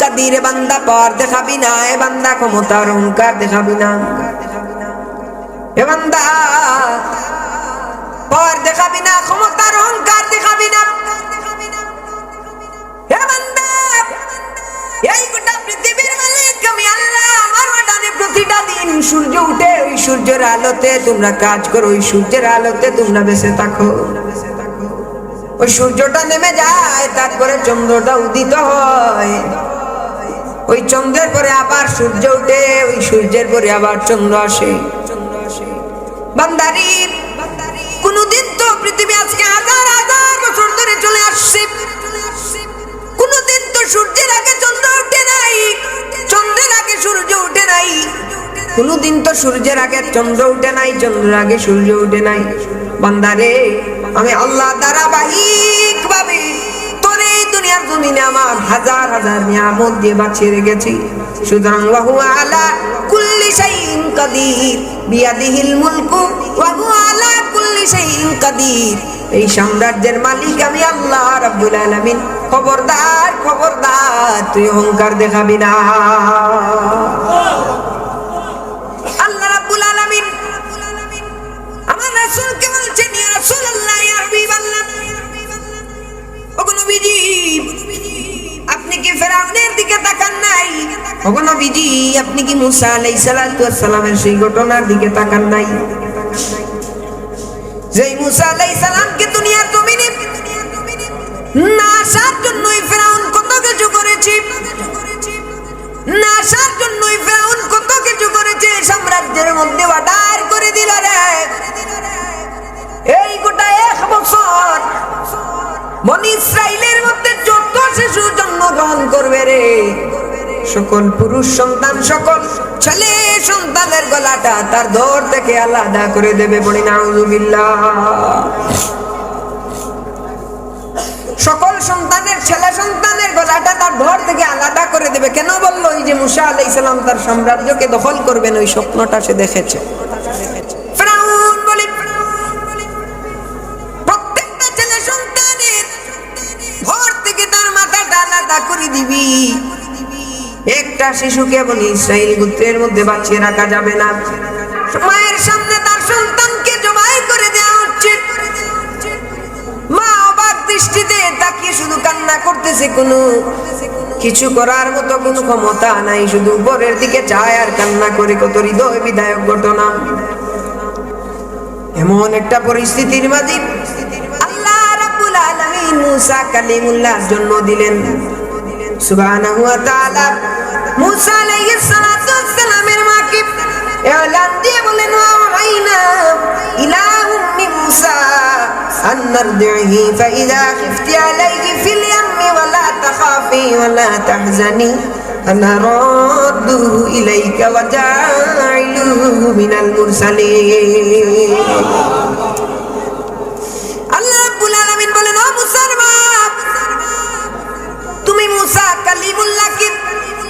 কাদির বান্দা দেখাবি না, এ বান্দা ক্ষমতার অহংকার দেখাবি না। এ বান্দা দেখাবি না ক্ষমতার অহংকার দেখাবি না। সূর্য উঠে, ওই সূর্যের আলোতে তোমরা কাজ করো, ওই সূর্যের আলোতে তোমরা বেঁচে থাকো। ওই সূর্যটা নেমে যায়, তারপরে চন্দ্রটা উদিত হয়। ওই চন্দ্রের পরে আবার সূর্য উঠে ওই সূর্যের পরে আবার চন্দ্র আসে। বান্দারি, কোনদিন তো পৃথিবী আজকে হাজার হাজার বছর ধরে চলে আসছে। কোনদিন তো সূর্যের আগে চন্দ্র উঠে নাই, চন্দ্রের আগে সূর্য উঠে নাই। কোনদিন তো সূর্যের আগে চন্দ্র উঠে নাই, চন্দ্রের আগে সূর্য উঠে নাই। বান্দারে আমি আল্লাহ ধারাবাহিক ভাবে তোর এই দুনিয়ার জমিনে আমার হাজার হাজার নিয়ামত দিয়ে বাঁচিয়ে রেখেছি। সুতরাং ওয়াহু আলা কুল্লি শাইইন কাদির, বিয়াদিহিল মুলকু, ওয়াহু আলা কুল্লি শাইইন কাদির। এই সাম্রাজ্যের মালিক আমি আল্লাহ রাব্বুল আলামিন। খবরদার খবরদার, তুই অহংকার দেখাবি না। আপনি কি ফেরাউনের দিকে তাকান নাই। আপনি কি মুসা সেই ঘটনার দিকে তাকান নাই? যেই মুসা সালামকে দুনিয়ার না আসার জন্যই ফেরাউন কত কিছু করেছে, না জন্যই ফেরাউন কত কিছু করেছে সাম্রাজ্যের মধ্যে অর্ডার করে দিল রে। এই গোটা এক বছর মন ইসরায়েলের মধ্যে যত শিশু জন্মগ্রহণ করবে রে। সকল পুরুষ সন্তান, সকল ছেলে সন্তানের গলাটা তার দর থেকে আলাদা করে দেবে বলি, নাউজুবিল্লাহ। সকল সন্তানের ছেলে সন্তানের গলাটা তার ধর থেকে আলাদা করে দেবে। কেন বলল ওই যে মুসা আলাইসালাম তার সাম্রাজ্যকে দখল করবেন? ওই স্বপ্নটা সে দেখেছে। আলাদা করে দিবি। একটা শিশুকে বলি ইসরায়েল গোত্রের মধ্যে বাঁচিয়ে রাখা যাবে না। মায়ের সামনে তার সন্তানকে জবাই করে দেওয়া হচ্ছে। মা অবাক দৃষ্টিতে তাকিয়ে শুধু কান্না করতেছে কোনো। কিছু করার মতো কোনো ক্ষমতা নাই, শুধু উপরের দিকে চায় আর কান্না করে কত হৃদয় বিধায়ক ঘটনা। এমন একটা পরিস্থিতির মাঝে আল্লাহ রাব্বুল আলামিন মুসা কালিমুল্লাহ জন্ম দিলেন। সুবহানাহু ওয়া তাআলা মুসা আলাইহিস সালাতু ওয়াস সালামের মাকে এলান দিয়ে বলেন ওয়াহাইনা ইলা উম্মি মুসা أن نرضعه فإذا خفت عليه في اليم ولا تخافي ولا تحزني أنا رادوه إليك وجاعلوه من المرسلين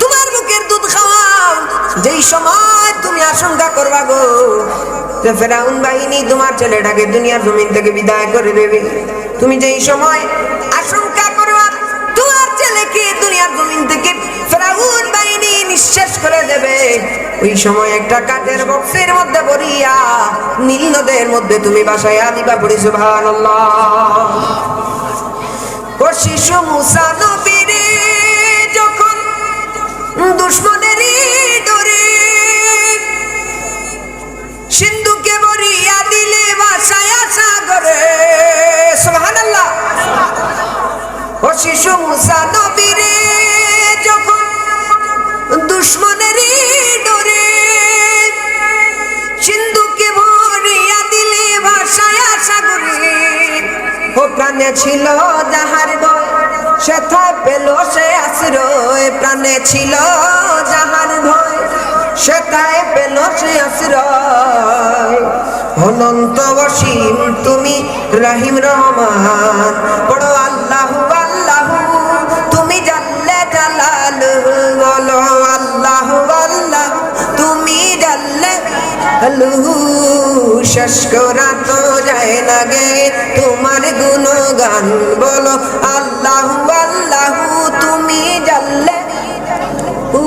তোমার বুকের দুধ খাওয়াও। যেই সময় তুমি আশঙ্কা করবা গো ফেরাউন বাহিনী তোমার ছেলেটাকে দুনিয়ার জমিন থেকে বিদায় করে দেবে। তুমি যেই সময় আশঙ্কা নিঃশেষ করে দেবে। ওই সময় একটা কাঠের বক্সের মধ্যে পড়িয়া নীল নদের মধ্যে তুমি বাসায় দিবা পড়ি, সুবহানাল্লাহ। ও শিশু মুসা যখন দুশ্মনেরই ডরে। সিন্ধুকে বরিয়া দিলে বাসায় সাগরে সুবহানাল্লাহ। ও শিশু মুসা নবীরে, যখন দুশ্মনেরই ডরে, সিন্ধুকে ভরিয়া দিলে ভাষায় সাগরে ও প্রাণে ছিল যাহার ভয় সেথায় পেল সে প্রাণে ছিল ভয়, সেটাই পেল সে আশ্রয়। অনন্ত অসীম তুমি রহিম রহমান, বড় আল্লাহ আল্লাহ, তুমি জানলে জালাল, বলো আল্লাহ আল্লাহ, তুমি জানলে শেষ করা তো যায় না গে, তোমার গুণগান, বলো আল্লাহ আল্লাহ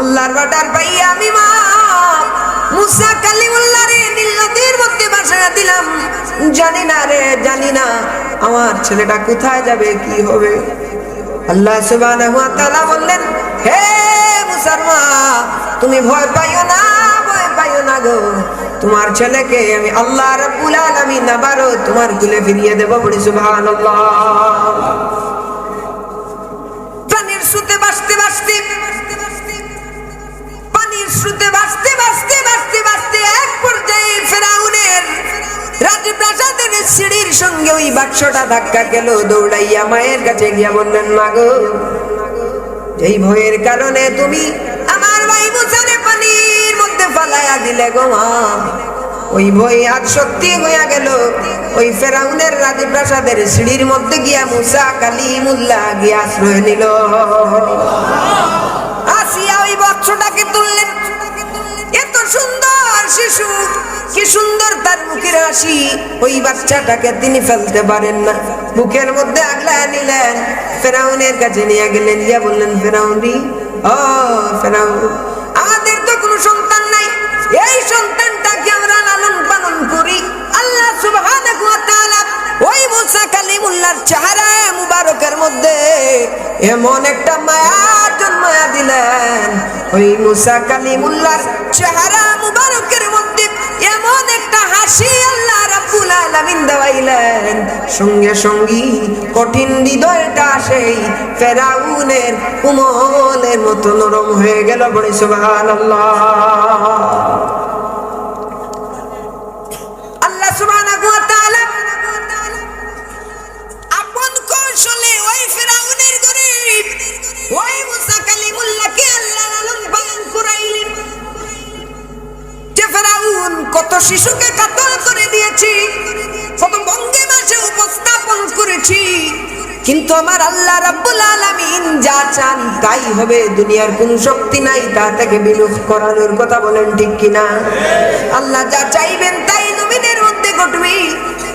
আল্লাহর বাটার পাইয়া আমি মা। মুসা কালিমুল্লাহ রে নীল নদীর মধ্যে বাসা দিলাম। জানি না রে, জানি না আমার ছেলেটা কোথায় যাবে, কি হবে। আল্লাহ সুবহানাহু ওয়া তাআলা বললেন, হে মুসার মা, তুমি ভয় পাইও না, ভয় পাইও না গো। তোমার ছেলেকে আমি আল্লাহ রাব্বুল আলামিন আবারও তোমার কুলে ফিরিয়ে দেব বলি সুবহানাল্লাহ। পানির সুতে বাঁচতে বাঁচতে স্রোতে বাঁচতে বাঁচতে বাঁচতে বাঁচতে এক পর্যায়ে ফেরাউনের রাজপ্রাসাদের সিঁড়ির সঙ্গে ওই বাক্সটা ধাক্কা গেল দৌড়াইয়া মায়ের কাছে গিয়া বললেন এই ভয়ের কারণে তুমি আমার ভাই মুসারে পানির মধ্যে ফালাইয়া দিলে গো মা, ওই ভয় আজ সত্যি হইয়া গেল। ওই ফেরাউনের রাজপ্রাসাদের সিঁড়ির মধ্যে গিয়া মুসা কালী মুল্লা গিয়া আশ্রয় নিল। আসিয়া বাচ্চাটাকে তুললেন? এত সুন্দর শিশু, কি সুন্দর তার মুখের হাসি। ওই বাচ্চাটাকে তিনি ফেলতে পারেন না। বুকের মধ্যে আগলায় নিলেন, ফেরাউনের কাছে নিয়ে গেলেন। ইয়া বললেন, ফেরাউনি, ও ফেরাউন ওই মুসা কালিমুল্লাহর চেহারা মুবারকের মধ্যে এমন একটা মায়া জন্মায়া দিলেন। ওই মুসা কালিমুল্লাহর চেহারা মুবারকের মধ্যে এমন একটা হাসি আল্লাহ রাব্বুল আলামিন দেওয়াইলেন। সঙ্গে সঙ্গী কঠিন হৃদয়টা সেই ফেরাউনের কুমলের মতো নরম হয়ে গেল বলে সুবহানাল্লাহ। আল্লাহ সুবহানাহু ওয়া শিশুকে কাতল করে দিয়েছি। কত বঙ্গে মাসে উপস্থাপন করেছি। কিন্তু আমার আল্লাহ রাব্বুল আলামিন যা চান তাই হবে। দুনিয়ার কোনো শক্তি নাই, তা থেকে বিলুপ করানোর কথা বলেন ঠিক কিনা? আল্লাহ যা চাইবেন তাই জমিনের মধ্যে ঘটবে।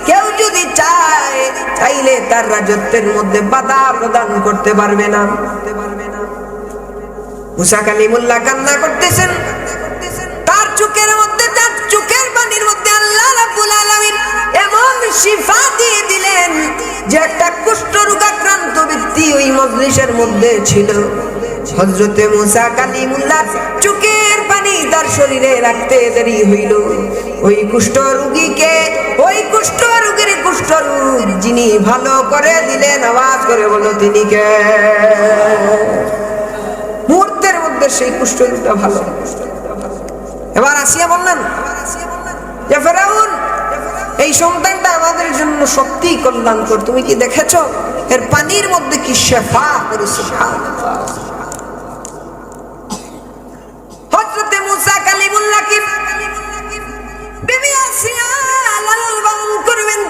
কেউ যদি চায়, চাইলে তার রাজত্বের মধ্যে বাধা প্রদান করতে পারবে না। মুসা কালিমুল্লাহ কান্না করতেছেন যে একটা কুষ্ঠ রোগাক্রান্ত ব্যক্তি ওই মজলিসের মধ্যে ছিল। হযরতে মুসা কালিমুল্লাহ চোখের পানি তার শরীরে রাখতে দেরি হইল। ওই কুষ্ঠ রোগীকে, ওই কুষ্ঠ রোগের কুষ্ঠ রোগ যিনি ভালো করে দিলেন, আওয়াজ করে বলো তিনি কে? মুহূর্তের মধ্যে সেই কুষ্ঠ রোগটা ভালো। এবার আসিয়া বললেন যে ফেরাউন এই সন্তানটা আমাদের জন্য সত্যি কল্যাণকর। তুমি কি দেখেছ? এর পানির মধ্যে কি শেফা? করেছে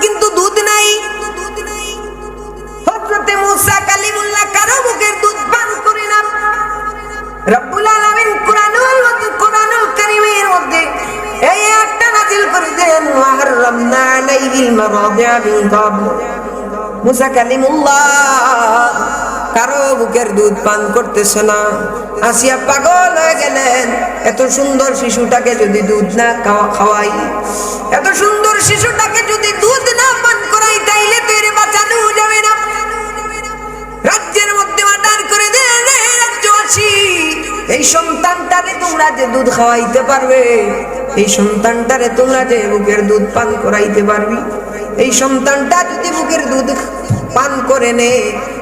কিন্তু দুধ নাই। মুসা কালিমুল্লাহ কারও মুখের দুধ পান করে না। রব্বুল আলামিন কারও বুকের দুধ পান করতেছে না। আসিয়া পাগল হয়ে গেলেন। এত সুন্দর শিশুটাকে যদি দুধ না খাওয়াই, এত সুন্দর শিশুটাকে যদি দুধ না পান করাই, তাইলে তো বাঁচানো যাবে না। রাজ্যের মধ্যে মার্ডার করে দেন এই সন্তানটারে তোমরা যে দুধ খাওয়াইতে পারবে, এই সন্তানটারে তোমরা যে বুকের দুধ পান করাইতে পারবি। এই সন্তানটা যদি বুকের দুধ পান করে নে,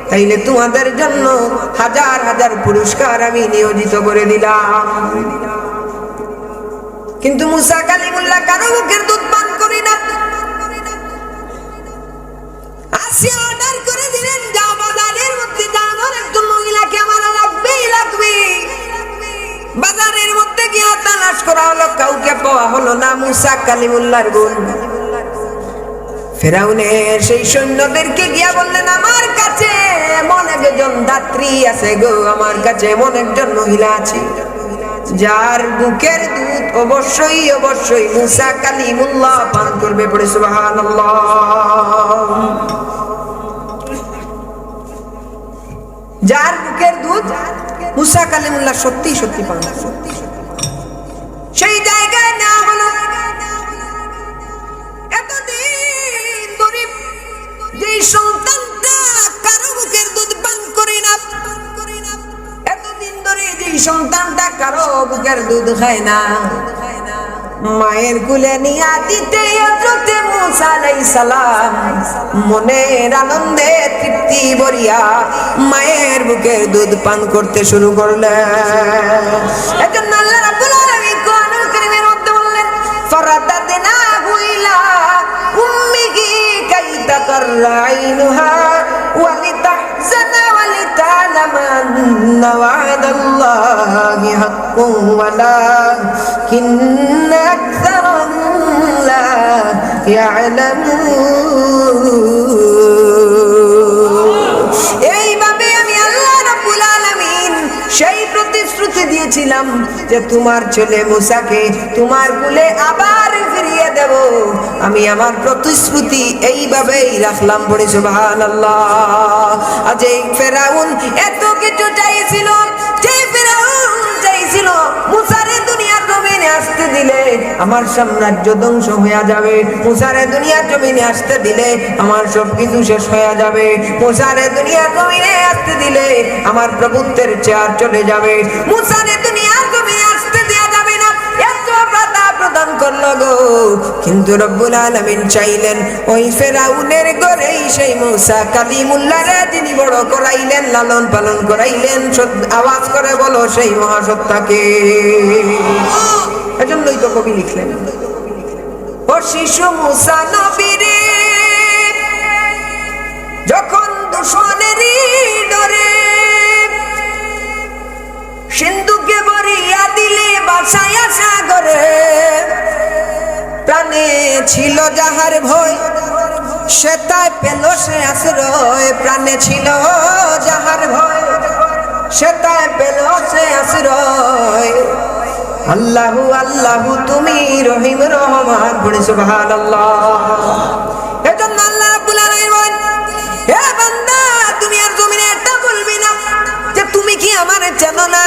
তাইলে তোমাদের জন্য হাজার হাজার পুরস্কার আমি নিয়োজিত করে দিলাম। কিন্তু মুসা কালিমুল্লাহ কারও বুকের দুধ পান করি না। অর্ডার করে দিলেন, যাও বাজারের মধ্যে আমার লাগবেই লাগবে। মধ্যে গিয়া তালাশ করা হলো, কাউকে পাওয়া হলো না মুসা কালিমুল্লাহর গুণ। ফেরাউনের সেই সৈন্যদেরকে গিয়া বললেন, আমার কাছে এমন একজন দাত্রী আছে গো, আমার কাছে এমন একজন মহিলা আছে, যার বুকের দুধ অবশ্যই অবশ্যই মুসা কালিমুল্লাহ পান করবে পড়ে, সুবহানাল্লাহ যার বুকের দুধ মুসা কালিমুল্লাহ সত্যি সত্যি পান করবে। সন্তানটা কারও বুকের দুধ খায় না। মায়ের কুলে নিয়া দিতে হযরতে মুসা সালাম। মনের আনন্দে তৃপ্তি ভরিয়া মায়ের বুকের দুধ পান করতে শুরু করলেন। এজন্য আল্লাহ রাব্বুল আলামিন কোরআনুল কারীমের মধ্যে বললেন ফারাদাদনাহু ইলা উম্মিহি কাই তাকাররা أن وعد الله حق ولكن أكثر لا يعلمون. দিয়েছিলাম যে তোমার ছেলে মুসাকে তোমার কুলে আবার ফিরিয়ে দেব। আমি আমার প্রতিশ্রুতি এইভাবেই রাখলাম বলে সুবহানাল্লাহ। আজ এই ফেরাউন এত কিছু চাইছিল যে ফেরাউন চাইছিল দুনিয়ার জমিনে আসতে দিলে আমার সাম্রাজ্য ধ্বংস হয়ে যাবে। মুসারে দুনিয়ার জমিনে আসতে দিলে আমার সবকিছু শেষ হয়ে যাবে। মুসারে দুনিয়ার জমিনে আসতে দিলে আমার প্রভুত্বের চেয়ার চলে যাবে। মুসারে দুনিয়ার প্রদান করল গো। কিন্তু রব্বুল আলামিন চাইলেন, ওই ফেরাউনের ঘরেই সেই মুসা কালিমুল্লাহরে তিনি বড় করাইলেন, লালন পালন করাইলেন আওয়াজ করে বলো সেই মহাসত্তাকে। এজন্যই তো কবি লিখলেন। ও শিশু মুসা নবীরে, যখন দুশ্মনেরই বাসায়া সাগরে প্রাণে ছিল যাহার ভয়, সে তাই পেল সে আশ্রয়। প্রাণে ছিল যাহার ভয়, সে তাই পেল সে আশ্রয়। আল্লাহু আল্লাহু, তুমি রহিম, রহমান। পড়ে সুবহানাল্লাহ। এজন্য আল্লাহ রাব্বুল আলামিন হে বান্দা, তুমি আর জমিনে এটা বলবি না যে তুমি কি আমার চেনো না?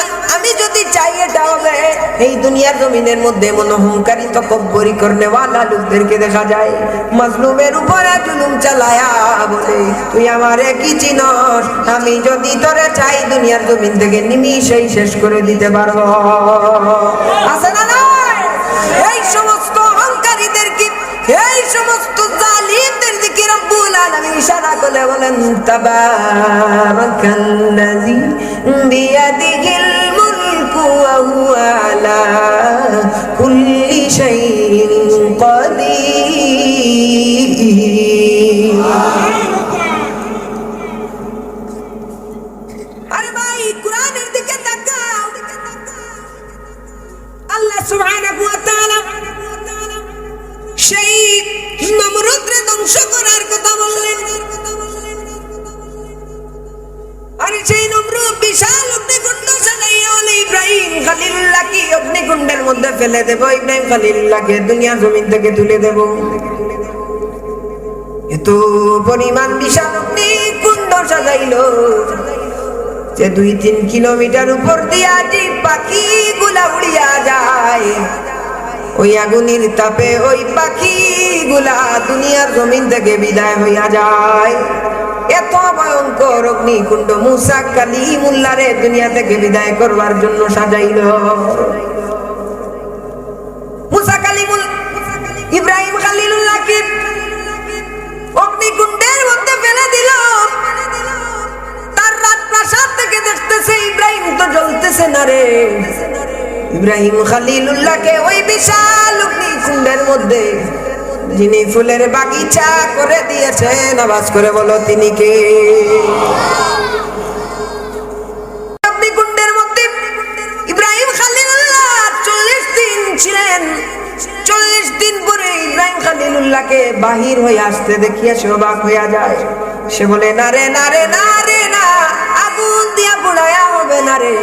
আমি যদি তোরে চাই দুনিয়ার জমিন থেকে নিমিশেই শেষ করে দিতে পারব। আছে না এই সমস্ত অহংকারীদেরকে এই সমস্ত জালিমদের দিকে রব্বুল আলামিন ইশারা বলেন হুয়া আলা কুল্লি শাইইন কাদির। আরে ভাই, কোরআনের দিকে তাকাও। করার কথা বললেন। আরে সেই নমরুদ মধ্যে ফেলে দেব, ইব্রাহিম খলিলুল্লাহকে দুনিয়া জমিন থেকে তুলে দেব। এত পরিমাণ বিশাল অগ্নিকুণ্ড সাজাইলো, যে দুই তিন কিলোমিটার উপর দিয়া যে পাখি গুলা উড়িয়া যায়। ওই আগুনের তাপে ওই পাখি গুলা দুনিয়ার জমিন থেকে বিদায় হইয়া যায়। এত ভয়ঙ্কর অগ্নিকুণ্ড মুসা কালী মুল্লারে দুনিয়া থেকে বিদায় করবার জন্য সাজাইল মুসা কালিমুল ইব্রাহিম খালিলুল্লাহকে অগ্নিকুণ্ডের মধ্যে ফেলে দিল। তার রাত প্রাসাদ থেকে দেখতেছে, ইব্রাহিম তো জ্বলতেছে না রে। ইব্রাহিম খালিলুল্লাহকে ওই বিশাল অগ্নিকুণ্ডের মধ্যে, যিনি ফুলের বাগিচা করে দিয়েছেন, আওয়াজ করে বলো, তিনি কে? গুলাকে বাহির হয়ে আসতে দেখিয়া সে অবাক হইয়া যায়। সে বলে, না রে না রে না রে, না, আগুন দিয়া পোড়ায়া হবে না রে।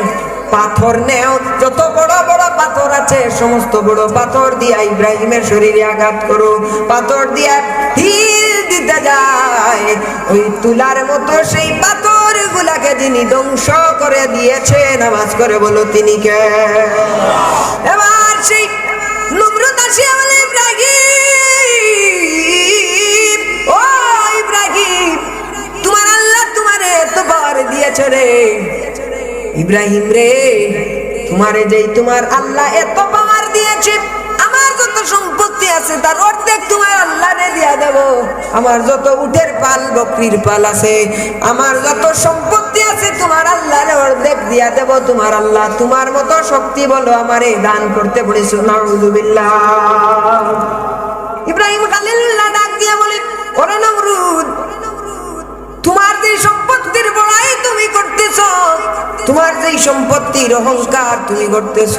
পাথর নেও, যত বড় বড় পাথর আছে, সমস্ত বড় পাথর দিয়া ইব্রাহিমের শরীরে আঘাত করো। পাথর দিয়া ঢিল দিতে যায়। ওই তুলার মতো সেই পাথর গুলাকে যিনি ধ্বংস করে দিয়েছে, নামাজ করে বলো, তিনি কে? এবার সেই নমরুদ সে বলে, ইব্রাহিম ইব্রাহিম রে, তোমারে যেই তোমার আল্লাহ এত পাওয়ার দিয়েছে, আমার যত সম্পত্তি আছে তার অর্ধেক তোমার আল্লাহ রে দিয়া দেব। আমার যত উঠের পাল, বকরির পাল আছে, আমার যত সম্পত্তি আছে তোমার আল্লাহ রে অর্ধেক দিয়া দেব। তোমার আল্লাহ তোমার মতো শক্তি বলো আমারে দান করতে বলেছ, নাউজুবিল্লাহ। ইব্রাহিম খালিল্লাহ ডাক দিয়া বলে, ওরে নমরুদ, তোমার সম্পত্তির বড়াই তুমি করতেছ। তোমার যে সম্পত্তির অহংকার তুমি করতেছ,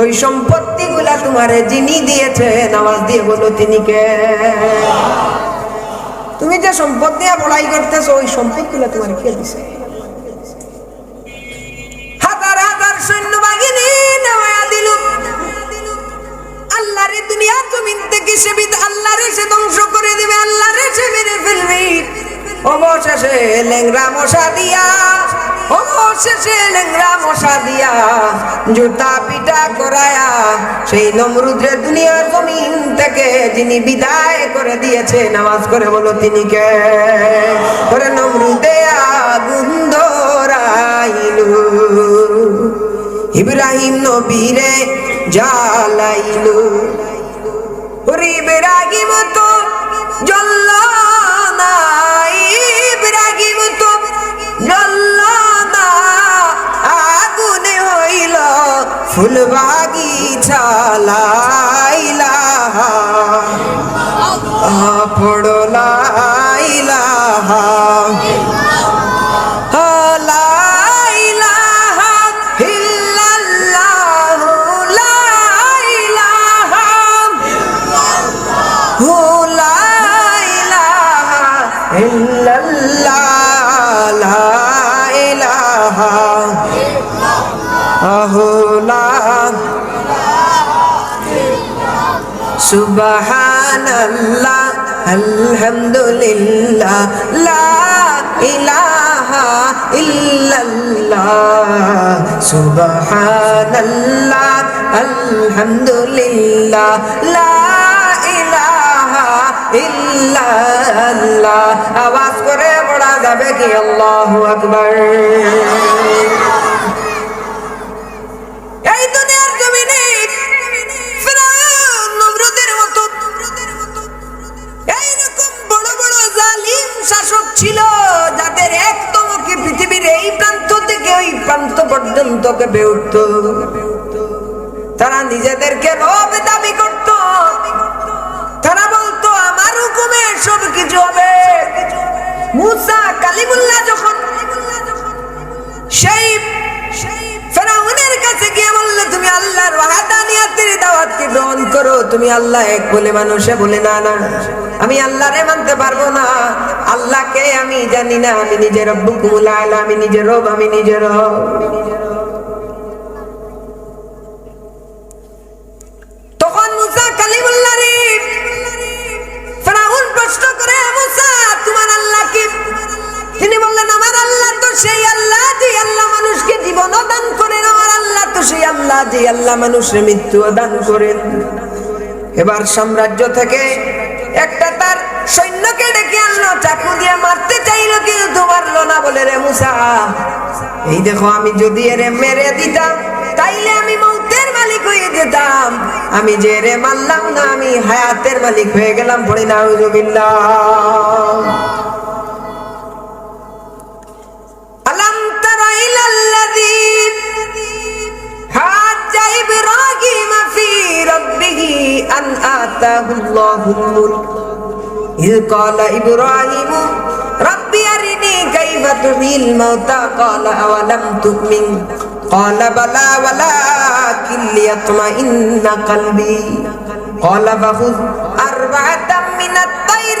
ওই সম্পত্তি গুলা তোমারে যিনি দিয়েছে নামাজ দিয়ে বলো তিনি কে? তুমি যে সম্পদ দিয়ে বড়াই করতেছ, ওই সম্পদগুলা তোমার কে দিছে? হাজার হাজার দুনিয়া জমিন থেকে সে সে ধ্বংস করে দিবে, আল্লাহরে সে মেরে ফেলবে। অবশেষে লেংরা মশা দিয়া, অবশেষে লেংরা মশা দিয়া জুতা পিটা করায়া, সেই নমরুদ্রে দুনিয়ার জমিন থেকে যিনি বিদায় করে দিয়েছে, নামাজ করে বলো তিনি কে? করে নমরুদে আগুন ধরাইলু, ইব্রাহিম নবীরে জ্বালাইলো। ওরে ইব্রাহিম তো জ্বলল না ইব্রাহিম তো। জ্বলল আগুনে হইল ফুলবাগি বাগিচা পড়লা সুবহানাল্লাহ, আলহামদুলিল্লাহ, লা ইল্লাল্লাহ, সুবহানাল্লাহ, আলহামদুলিল্লাহ, লা ইল্লাল্লাহ। আওয়াজ করে পড়া যাবে কি আল্লাহু আকবার। কেঁপে উঠত তারা নিজেদেরকে রব দাবি করত। তারা বলতো, আমার হুকুমে সব কিছু হবে। মুসা কালিমুল্লাহ যখন সেই আমি আল্লাহরে মানতে পারব না। আল্লাহকে আমি জানি না। আমি নিজের আমি নিজের রব, আমি নিজের আল্লাহ যে আল্লাহ মানুষের মৃত্যু দান করেন। এবার সাম্রাজ্য থেকে একটা তার সৈন্যকে ডেকে আনলো, চাকু দিয়ে মারতে চাইলো, কিন্তু মারলো না বলে, রে মুসা, এই দেখো আমি যদি এরে মেরে দিতাম, তাইলে আমি মৌতের মালিক হয়ে যেতাম। আমি যে রে মারলাম না, আমি হায়াতের মালিক হয়ে গেলাম, পড়ি না النور إذ قال إبراهيم ربي أرني كيف تحيي الموتى قال أولم تؤمن قال بلى ولكن ليطمئن قلبي قال فخذ أربعة من الطير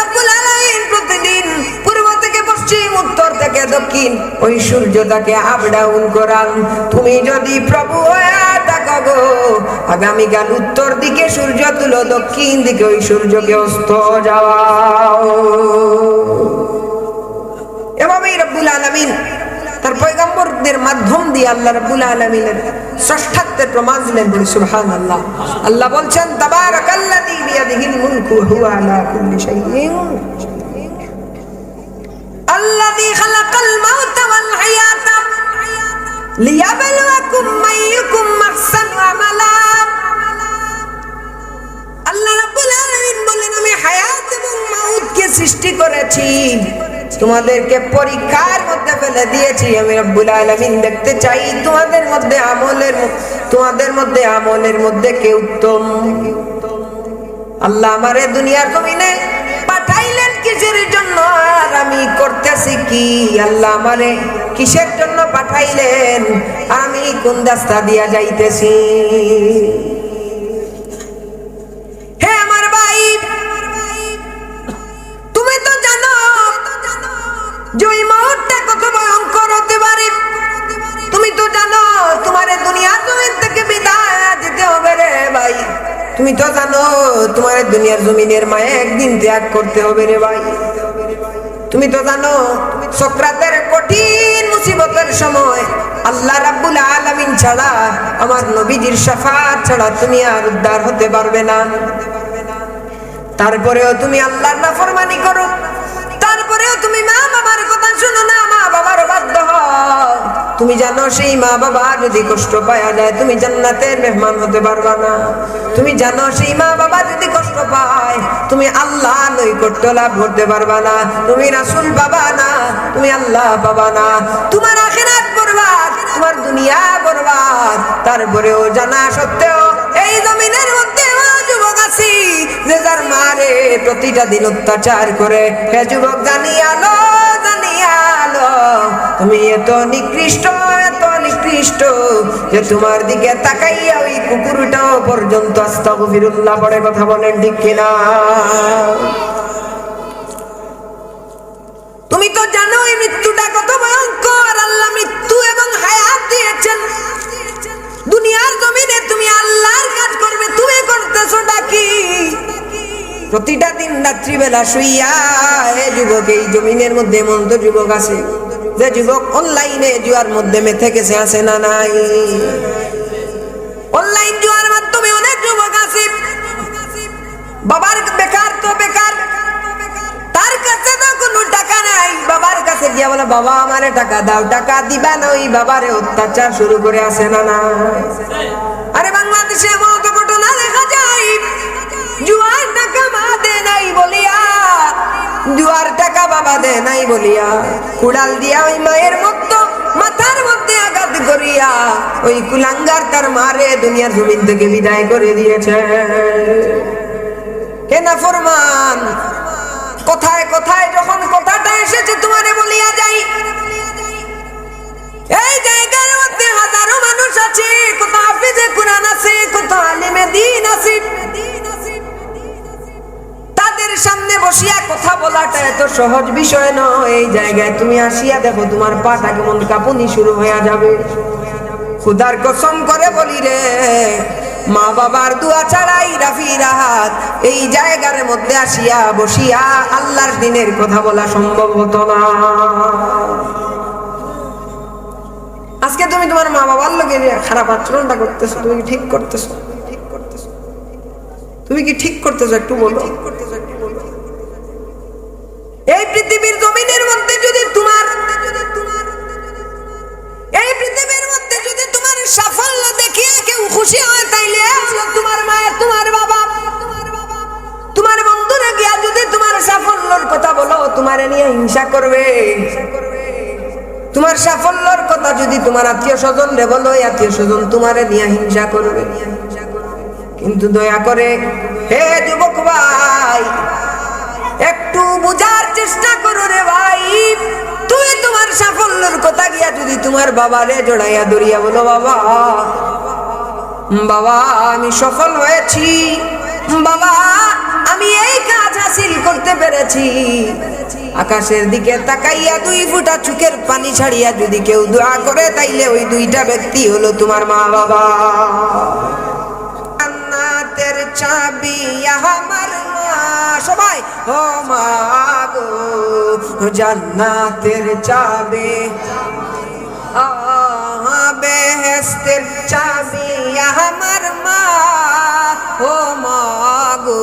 দক্ষিণ, ওই সূর্যটাকে আপ ডাউন করান। তুমি যদি প্রভু হয়ে আগামীকাল উত্তর দিকে সূর্য তুলো, দক্ষিণ দিকে ওই সূর্যকে অস্ত যাওয়াও। এভাবেই রব্বুল আলামিন তার পয়গম্বরদের মাধ্যম দিয়ে আল্লাহ রাব্বুল আলামিনের ষষ্ঠাত্বের প্রমাণ দিলেন আল্লাহ বলছেন, তাবারাকাল্লাযী মুলকু, হুয়া আলা কুল্লি আল্লাযী আল্লাহ রাব্বুল আলামিন আমি হায়াত এবং সৃষ্টি করেছি, তোমাদেরকে পরীক্ষার মধ্যে ফেলে দিয়েছি। আমি রব্বুল আলামিন দেখতে চাই, তোমাদের মধ্যে আমলের তোমাদের মধ্যে আমলের মধ্যে কে উত্তম? আল্লাহ আমারে দুনিয়ার কমি নেই কিসের জন্য আর আমি করতেছি কি? আল্লাহ আমারে কিসের জন্য পাঠাইলেন? আমি কোন রাস্তা দিয়া যাইতেছি? তুমি তো জানো তুমি তোমার দুনিয়া জমিন থেকে বিদায় যেতে হবে রে ভাই। তুমি তো জানো, তোমার দুনিয়ার জমিনের মায়ে একদিন ত্যাগ করতে হবে রে ভাই। তুমি তো জানো, সক্রাতের কঠিন মুসিবতের সময় আল্লাহ রাব্বুল আলামিন ছাড়া, আমার নবীজির শাফাত ছাড়া তুমি আর উদ্ধার হতে পারবে না। তারপরেও তুমি আল্লাহর নাফরমানি করো। তারপরেও তুমি মা বাবার কথা শোনো না মা বাবার বাধ্য হও। তুমি জানো সেই মা বাবা যদি কষ্ট পাওয়া যায়, তুমি জান্নাতের মেহমান হতে পারবা না। তুমি জানো সেই মা বাবা যদি কষ্ট পায়, তুমি আল্লাহ নৈকট্য লাভ করতে পারবা না। তুমি রাসুল বাবা না, তুমি আল্লাহ বাবা না। তোমার আখিরাত বরবাদ, তোমার দুনিয়া বরবাদ। তারপরেও জানা সত্ত্বেও এই জমিনের মধ্যে আছি, যে যার মারে প্রতিটা দিন অত্যাচার করে, হে যুবক জানিয়ালো জানিয়ালো তুমি এত নিকৃষ্ট এত নিকৃষ্ট যে তোমার দিকে তাকাইয়া ওই কুকুরটাও পর্যন্ত আস্তাগফিরুল্লাহ পরে কথা বলেন ঠিক কিনা? তুমি তো জানো এই মৃত্যুটা কত ভয়ঙ্কর, আল্লাহ মৃত্যু এবং হায়াত দিয়েছেন। দুনিয়ার জমিনে তুমি আল্লাহর কাজ করবে, তুমি করতেছো ডাকি প্রতিটা দিন রাত্রিবেলা শুইয়া হে যুবক, এই জমিনের মধ্যে এমন তো যুবক আছে। যে যুবক অনলাইনে জুয়ার মধ্যে মেথে গেছে আছে না নাই। অনলাইন জুয়ার মাধ্যমে অনেক যুবক আছে বাবার বেকার তো বেকার। তার কাছে তো কোনো টাকা নাই। বাবার কাছে বলে, বাবা, আমারে টাকা দাও। টাকা দিবা না ওই বাবারে অত্যাচার শুরু করে আসে না না আরে, বাংলাদেশে এমন ঘটনা দেখা যায়। জুয়ার টাকা মা দে নাই বলিয়া জুয়ার টাকা বাবা দে নাই বলিয়া, কুড়াল দিয়া ওই মায়ের মতো মাথার মধ্যে আঘাত করিয়া, ওই কুলাঙ্গার তার মারে দুনিয়ার জমিন থেকে বিদায় করে দিয়েছে। হে না ফরমান কোথায় কোথায়, যখন কথাটা এসেছে তোমারে বলিয়া যাই। এই জায়গার মধ্যে হাজারো মানুষ আছে, কোথাও হাফিজে কোরআন আছে কত আলিমে দিন আছে। তাদের সামনে বসিয়া কথা বলাটা এত সহজ বিষয় নয়। এই জায়গায় তুমি আসিয়া দেখো তোমার পাটা কেমন কাঁপুনি শুরু হয়ে যাবে। খুদার কসম করে বলি রে, মা বাবার দোয়া ছাড়াই রাফি রাহাত এই জায়গার মধ্যে আসিয়া বসিয়া আল্লাহর দিনের কথা বলা সম্ভব হতো না। আজকে তুমি তোমার মা বাবার লোকে খারাপ আচরণটা করতেছো, তুমি ঠিক করতেছো? ঠিক করতেছো? তুমি কি ঠিক করতেছো একটু বলো। এই পৃথিবীর জমিনের মধ্যে যদি তোমার এই পৃথিবীর মধ্যে যদি তোমার সাফল্য দেখিয়ে কেউ খুশি হয়, তাইলে তোমার মায়ের, তোমার বাবা। তোমার বন্ধুরা গিয়া যদি তোমার সাফল্যর কথা বলো, তোমার নিয়ে হিংসা করবে। তোমার সাফল্যর কথা যদি তোমার আত্মীয় স্বজন রে বলো আত্মীয় স্বজন তোমারে নিয়ে হিংসা করবে। কিন্তু দয়া করে, হে যুবক ভাই একটু বোঝার চেষ্টা করো রে ভাই। তুই তোমার সাফল্যের কথা গিয়া যদি তোমার বাবারে জড়াইয়া দরিয়া বলো, বাবা বাবা, আমি সফল হয়েছি। বাবা, আমি এই কাজ হাসিল করতে পেরেছি। আকাশের দিকে তাকাইয়া দুই ফুটা চুকের পানি ছাড়িয়া যদি কেউ দোয়া করে, তাইলে ওই দুইটা ব্যক্তি হলো তোমার মা বাবা। চাবি আমার সবাই, ও মা গো, জান্নাতের চাবি। বেহেস্তের চাবি আমার মা। ও মা গো,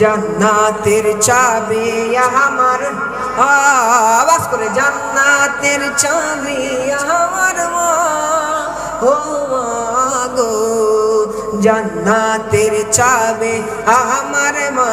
জান্নাতের চাবি আমার আওয়াজ করে, জান্নাতের চাবি আমার মা। ও মা গো। জান্নাতের চাবি আমার মা